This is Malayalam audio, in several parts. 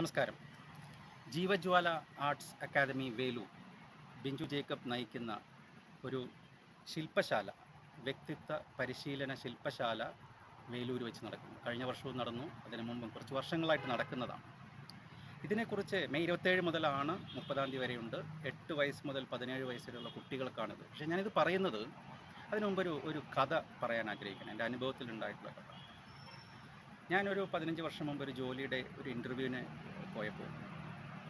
നമസ്കാരം. Jeevajwala arts academy Velu Binchu Jacob നയിക്കുന്ന ഒരു ശില്പശാല വ്യക്തിത്വ പരിശീലന ശില്പശാല വേലൂർ വെച്ച് നടക്കുന്നു. കഴിഞ്ഞ വർഷവും നടന്നു അതിനു മുമ്പും കുറച്ച് വർഷങ്ങളായിട്ട് നടക്കുന്നതാണ്. ഇതിനെക്കുറിച്ച് മെയ് ഇരുപത്തേഴ് മുതലാണ് മുപ്പതാം തീയതി വരെയുണ്ട്. എട്ട് വയസ്സ് മുതൽ പതിനേഴ് വയസ്സ് വരെയുള്ള കുട്ടികൾക്കാണിത്. പക്ഷേ ഞാനിത് പറയുന്നത് അതിനു മുമ്പൊരു ഒരു കഥ പറയാൻ ആഗ്രഹിക്കണം എന്റെ അനുഭവത്തിലുണ്ടായിട്ടുള്ള കഥ. ഞാനൊരു പതിനഞ്ച് വർഷം മുമ്പ് ഒരു ജോലിയുടെ ഒരു ഇന്റർവ്യൂവിന് പോയപ്പോൾ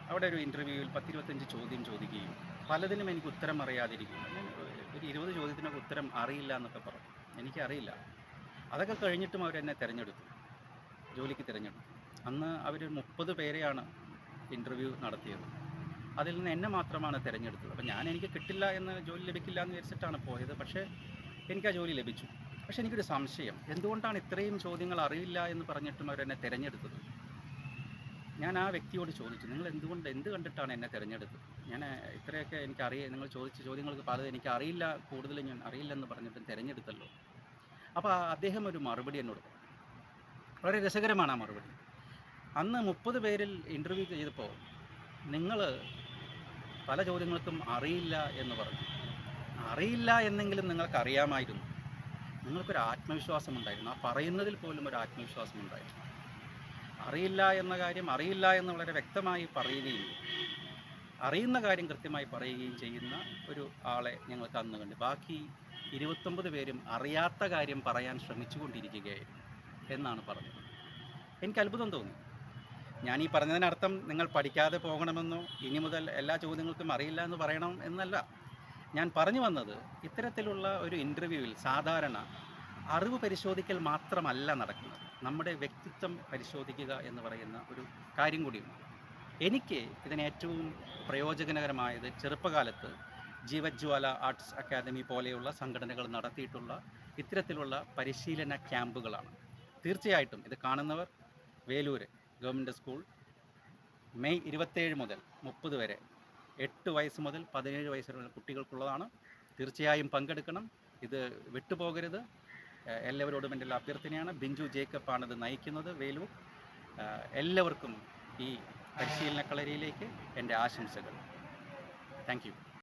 അവിടെ ഒരു ഇന്റർവ്യൂവിൽ പത്തിരുപത്തഞ്ച് ചോദ്യം ചോദിക്കുകയും പലതിനും എനിക്ക് ഉത്തരം അറിയാതിരിക്കുകയും ഒരു ഇരുപത് ചോദ്യത്തിനൊക്കെ ഉത്തരം അറിയില്ല എന്നൊക്കെ പറഞ്ഞു. എനിക്കറിയില്ല. അതൊക്കെ കഴിഞ്ഞിട്ടും അവരെന്നെ തിരഞ്ഞെടുത്തു. ജോലിക്ക് തിരഞ്ഞെടുത്തു. അന്ന് അവർ മുപ്പത് പേരെയാണ് ഇന്റർവ്യൂ നടത്തിയത്. അതിൽ നിന്ന് എന്നെ മാത്രമാണ് തിരഞ്ഞെടുത്തത്. അപ്പോൾ ഞാൻ എനിക്ക് കിട്ടില്ല എന്ന് ജോലി ലഭിക്കില്ല എന്ന് വിചാരിച്ചിട്ടാണ് പോയത്. പക്ഷേ എനിക്ക് ആ ജോലി ലഭിച്ചു. പക്ഷേ എനിക്കൊരു സംശയം. എന്തുകൊണ്ടാണ് ഇത്രയും ചോദ്യങ്ങൾ അറിയില്ല എന്ന് പറഞ്ഞിട്ടും അവരെന്നെ തിരഞ്ഞെടുത്തത്? ഞാൻ ആ വ്യക്തിയോട് ചോദിച്ചു നിങ്ങൾ എന്തുകൊണ്ട് എന്ത് കണ്ടിട്ടാണ് എന്നെ തിരഞ്ഞെടുത്തത്? ഞാൻ ഇത്രയൊക്കെ എനിക്ക് അറിയ നിങ്ങൾ ചോദിച്ച ചോദ്യങ്ങൾക്ക് പലതും എനിക്ക് അറിയില്ല കൂടുതൽ ഞാൻ അറിയില്ലെന്ന് പറഞ്ഞിട്ടും തിരഞ്ഞെടുത്തല്ലോ. അപ്പോൾ അദ്ദേഹം ഒരു മറുപടി എന്നോട് വളരെ രസകരമാണ് ആ മറുപടി. അന്ന് മുപ്പത് പേരിൽ ഇന്റർവ്യൂ ചെയ്തപ്പോൾ നിങ്ങൾ പല ചോദ്യങ്ങൾക്കും അറിയില്ല എന്ന് പറഞ്ഞു. അറിയില്ല എന്നെങ്കിലും നിങ്ങൾക്ക് നിങ്ങൾക്കൊരു ആത്മവിശ്വാസം ഉണ്ടായിരുന്നു ആ പറയുന്നതിൽ പോലും ഒരു ആത്മവിശ്വാസം ഉണ്ടായിരുന്നു അറിയില്ല എന്ന കാര്യം അറിയില്ല എന്ന് വളരെ വ്യക്തമായി പറയുകയും അറിയുന്ന കാര്യം കൃത്യമായി പറയുകയും ചെയ്യുന്ന ഒരു ആളെ ഞങ്ങൾക്ക് അന്ന് ബാക്കി ഇരുപത്തൊമ്പത് പേരും അറിയാത്ത കാര്യം പറയാൻ ശ്രമിച്ചുകൊണ്ടിരിക്കുകയായിരുന്നു എന്നാണ് പറഞ്ഞത്. എനിക്ക് അത്ഭുതം തോന്നി. ഞാൻ ഈ പറഞ്ഞതിനർത്ഥം നിങ്ങൾ പഠിക്കാതെ പോകണമെന്നോ ഇനി മുതൽ എല്ലാ ചോദ്യങ്ങൾക്കും അറിയില്ല എന്ന് പറയണം എന്നല്ല. ഞാൻ പറഞ്ഞു വന്നത് ഇത്തരത്തിലുള്ള ഒരു ഇന്റർവ്യൂവിൽ സാധാരണ അറിവ് പരിശോധിക്കൽ മാത്രമല്ല നടക്കുന്നത്. നമ്മുടെ വ്യക്തിത്വം പരിശോധിക്കുക എന്ന് പറയുന്ന ഒരു കാര്യം കൂടിയുണ്ട്. എനിക്ക് ഇതിന് ഏറ്റവും പ്രയോജനകരമായത് ചെറുപ്പകാലത്ത് ജീവജ്വാല ആർട്സ് അക്കാദമി പോലെയുള്ള സംഘടനകൾ നടത്തിയിട്ടുള്ള ഇത്തരത്തിലുള്ള പരിശീലന ക്യാമ്പുകളാണ്. തീർച്ചയായിട്ടും ഇത് കാണുന്നവർ വേലൂർ ഗവൺമെന്റ് സ്കൂൾ മെയ് ഇരുപത്തേഴ് മുതൽ മുപ്പത് വരെ എട്ട് വയസ്സ് മുതൽ പതിനേഴ് വയസ്സ് വരെയുള്ള കുട്ടികൾക്കുള്ളതാണ്. തീർച്ചയായും പങ്കെടുക്കണം. ഇത് വിട്ടുപോകരുത്. എല്ലാവരോടും എന്റെ അഭ്യർത്ഥനയാണ്. ബിഞ്ചു ജേക്കബാണ് ഇത് നയിക്കുന്നത് വേലൂർ. എല്ലാവർക്കും ഈ പരിശീലന കളരിയിലേക്ക് എന്റെ ആശംസകൾ. താങ്ക്